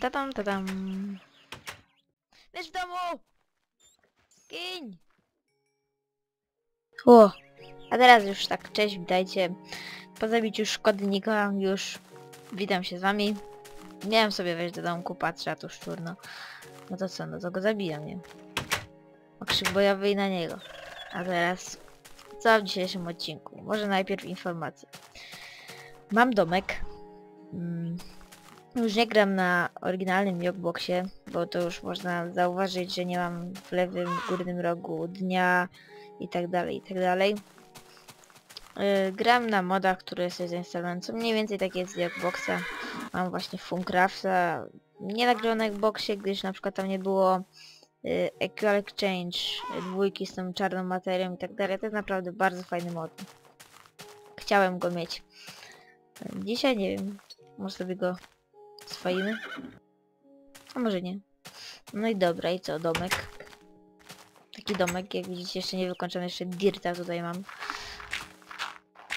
Tadam, tadam, tadam. Lecz w domu! Giń! O, a teraz już tak, cześć, witajcie. Po zabiciu szkodnika już witam się z wami. Miałem sobie wejść do domku, patrzę, a tu szczur, no. No to co, no to go zabijam, nie? Okrzyk bojowy i na niego. A teraz, co w dzisiejszym odcinku? Może najpierw informacje. Mam domek. Mm, już nie gram na oryginalnym Jogboxie, bo to już można zauważyć, że nie mam w lewym górnym rogu dnia i tak dalej, i tak dalej. Yy, gram na modach, które sobie zainstalowałem, co mniej więcej takie jest z Jogboxa. Mam właśnie Funcrafta, nie nagrałem na Xboxie, gdyż na przykład tam nie było y, Equal Exchange y, dwójki z tą czarną materią i tak dalej. To jest naprawdę bardzo fajny mod. Chciałem go mieć. Dzisiaj nie wiem, może sobie go swoimy? A może nie. No i dobra, i co, domek. Taki domek, jak widzicie, jeszcze nie wykończony, jeszcze dirta tutaj mam.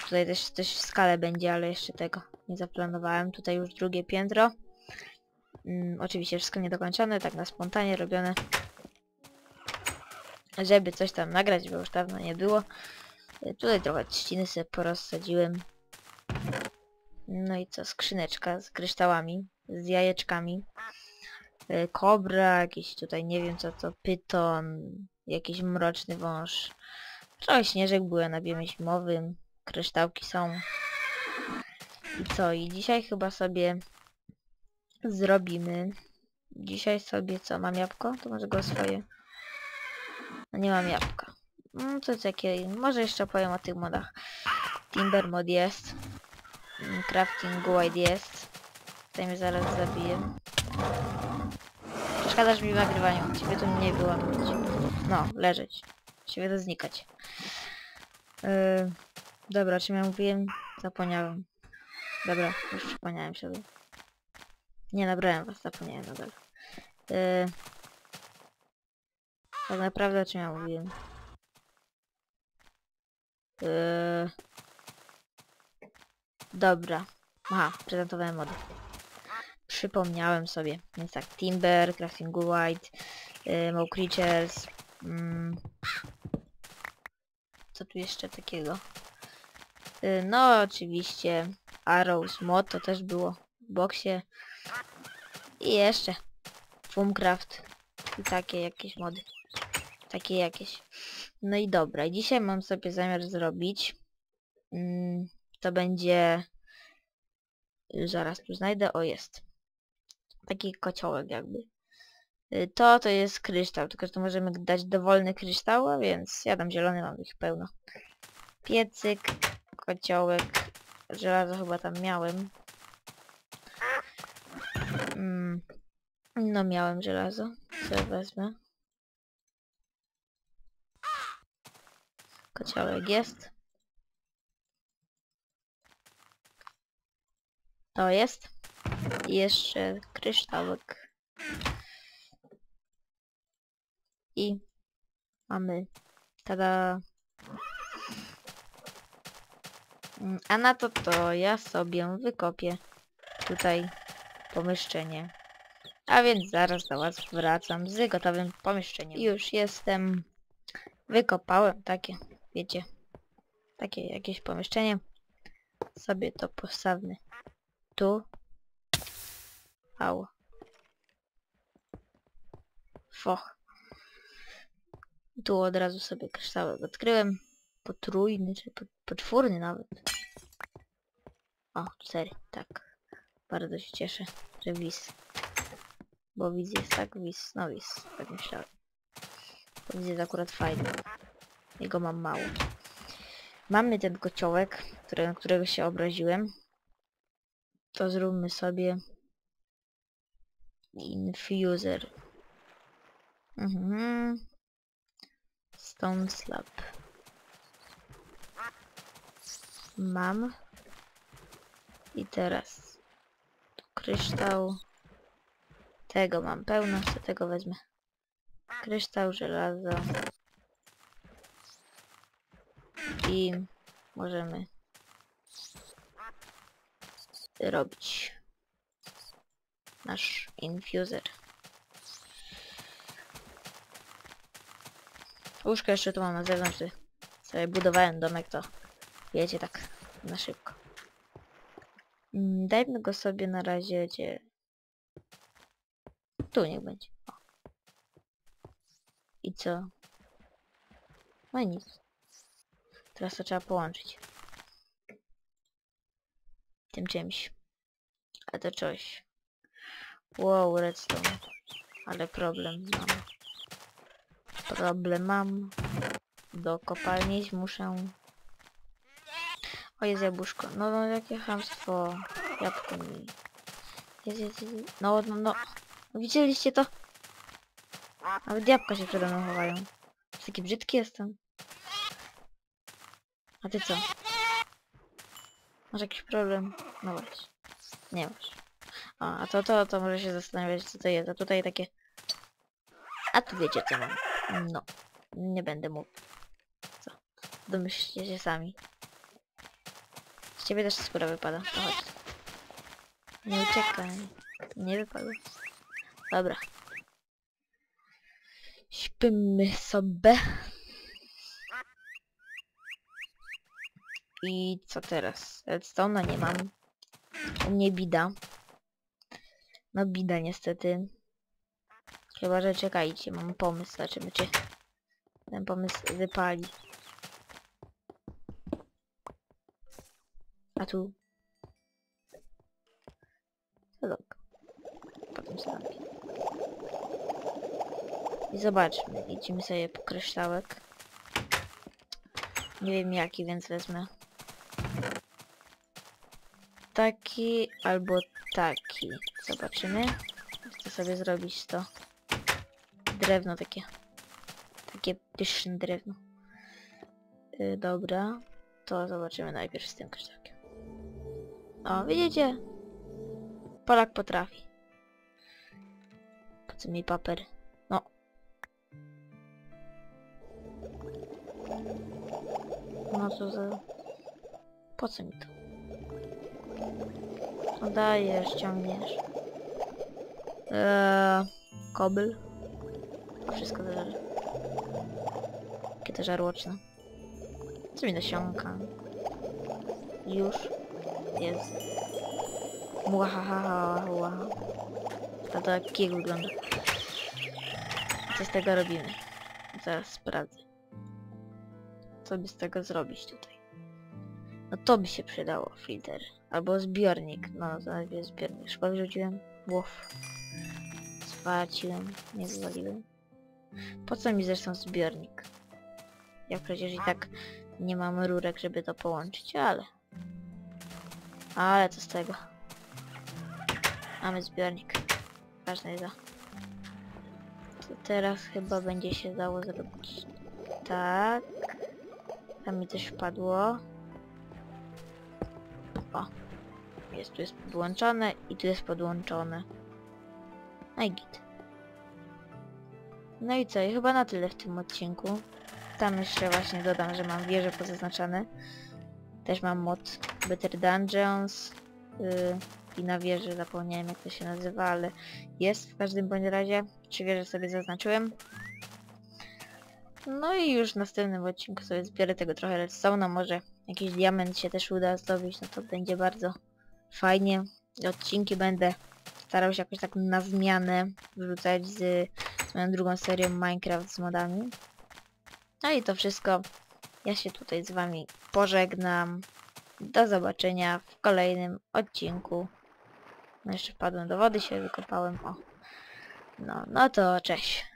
Tutaj też coś w skale będzie, ale jeszcze tego nie zaplanowałem. Tutaj już drugie piętro. Mm, oczywiście wszystko niedokończone, tak na spontanie robione. Żeby coś tam nagrać, bo już dawno nie było. Tutaj trochę trzciny sobie porozsadziłem. No i co, skrzyneczka z kryształami, z jajeczkami. Y, Kobra, jakiś tutaj nie wiem co to, pyton, jakiś mroczny wąż. Trochę śnieżek były na biomie zimowym, kryształki są. I co, i dzisiaj chyba sobie zrobimy. Dzisiaj sobie co, mam jabłko? To może go swoje. No nie mam jabłka. No to takie, może jeszcze powiem o tych modach. Timber mod jest. Crafting Guide jest. Tutaj mnie zaraz zabiję. Przeszkadzasz mi w nagrywaniu. Ciebie tu nie było. No, leżeć. Ciebie to znikać. Yy, dobra, czym ja mówiłem? Zapomniałem. Dobra, już przypomniałem sobie. Nie nabrałem was, zapomniałem nadal. Yy, tak naprawdę o czym ja mówiłem? Yy, dobra. Aha, prezentowałem mody. Przypomniałem sobie. Więc tak, Timber, Crafting White, yy, Mow Creatures. Mm, co tu jeszcze takiego? Yy, no oczywiście Arrows Mod to też było w boksie. I jeszcze Fumcraft i takie jakieś mody. Takie jakieś. No i dobra, dzisiaj mam sobie zamiar zrobić. Mm, to będzie... Zaraz tu znajdę, o jest. Taki kociołek jakby. Y, To to jest kryształ, tylko że to możemy dać dowolny kryształ, a więc ja dam zielony, mam ich pełno. Piecyk, kociołek, żelazo chyba tam miałem. Mm, no miałem żelazo, co wezmę. Kociołek jest. To jest. Jeszcze kryształek. I mamy. Tada. Mm, A na to to ja sobie wykopię tutaj pomieszczenie. A więc zaraz do was wracam z gotowym pomieszczeniem. Już jestem. Wykopałem takie, wiecie, takie jakieś pomieszczenie. Sobie to postawmy tu. Au. Foch. Tu od razu sobie kryształek odkryłem. Potrójny, czy po- poczwórny nawet. O, cztery, tak. Bardzo się cieszę, że wis. Bo wiz jest tak, wis, no wis, tak myślałem. Bo wiz jest akurat fajny. Jego mam mało. Mamy ten kociołek, którego się obraziłem. To zróbmy sobie infuser. Mhm. Stone slab. Mam. I teraz tu kryształ. Tego mam pełno, co tego wezmę. Kryształ, żelazo. I możemy robić. nasz infuser. Łóżko jeszcze tu mam na zewnątrz, sobie budowałem domek, to wiecie tak na szybko. Mm, Dajmy go sobie na razie gdzie... Tu niech będzie. O. I co? No nic. Teraz to trzeba połączyć. Tym czymś. A to coś. Wow, redstone. Ale problem mam. Problem mam. Do kopalni muszę. O, jest jabłuszko. No, no, jakie chamstwo. Jabłko mi. Jest, jest, jest. No, no, no. Widzieliście to? Nawet jabłka się przede mną chowają. Taki brzydki jestem. A ty co? Masz jakiś problem? No właśnie. Nie masz. A, a to, to, to może się zastanawiać co to jest. A tutaj takie... A tu wiecie co mam. No. Nie będę mówił. Co? Domyślcie się sami. Z ciebie też skóra wypada. To chodź. Nie uciekaj. Nie wypadło. Dobra. Śpimy sobie. I co teraz? Redstone'a nie mam. U mnie bida. No bida niestety. Chyba, że czekajcie, mam pomysł, zobaczymy czy ten pomysł wypali. A tu? Zadok. Potem sobie. I zobaczmy, idziemy sobie po kryształek. Nie wiem jaki, więc wezmę taki albo taki. Zobaczymy. Chcę sobie zrobić to drewno takie. Takie pyszne drewno. Yy, dobra. To zobaczymy najpierw z tym kryształkiem. O, widzicie? Polak potrafi. Po co mi paper? No. No co za... Po co mi to? No dajesz, ciągniesz. Eee, kobyl. To wszystko zażarze. Jakie to żarłoczne. Co mi nasiąka? Już. Jest. Muahaha, łaha. A to jak kijek wygląda. Co z tego robimy? Zaraz sprawdzę. Co by z tego zrobić tutaj? No to by się przydało, filtr. Albo zbiornik. No, najpierw zbiornik. Szybko wyrzuciłem. Łow. Swaciłem. Nie wywaliłem. Po co mi zresztą zbiornik? Ja przecież i tak nie mam rurek, żeby to połączyć, ale... Ale co z tego? Mamy zbiornik. Ważne jest to. To teraz chyba będzie się dało zrobić tak. Tam mi coś wpadło. O. Jest, tu jest podłączone i tu jest podłączone. No i git. No i co? I chyba na tyle w tym odcinku. Tam jeszcze właśnie dodam, że mam wieże pozaznaczone. Też mam mod Better Dungeons. Yy, I na wieży zapomniałem jak to się nazywa, ale jest w każdym bądź razie. Trzy wieże sobie zaznaczyłem. No i już w następnym odcinku sobie zbiorę tego trochę redstone'a, może jakiś diament się też uda zdobyć, no to będzie bardzo fajnie. Odcinki będę starał się jakoś tak na zmianę wrzucać z, z moją drugą serią Minecraft z modami. No i to wszystko. Ja się tutaj z wami pożegnam. Do zobaczenia w kolejnym odcinku. No jeszcze wpadłem do wody, się wykopałem. O. No, no to cześć.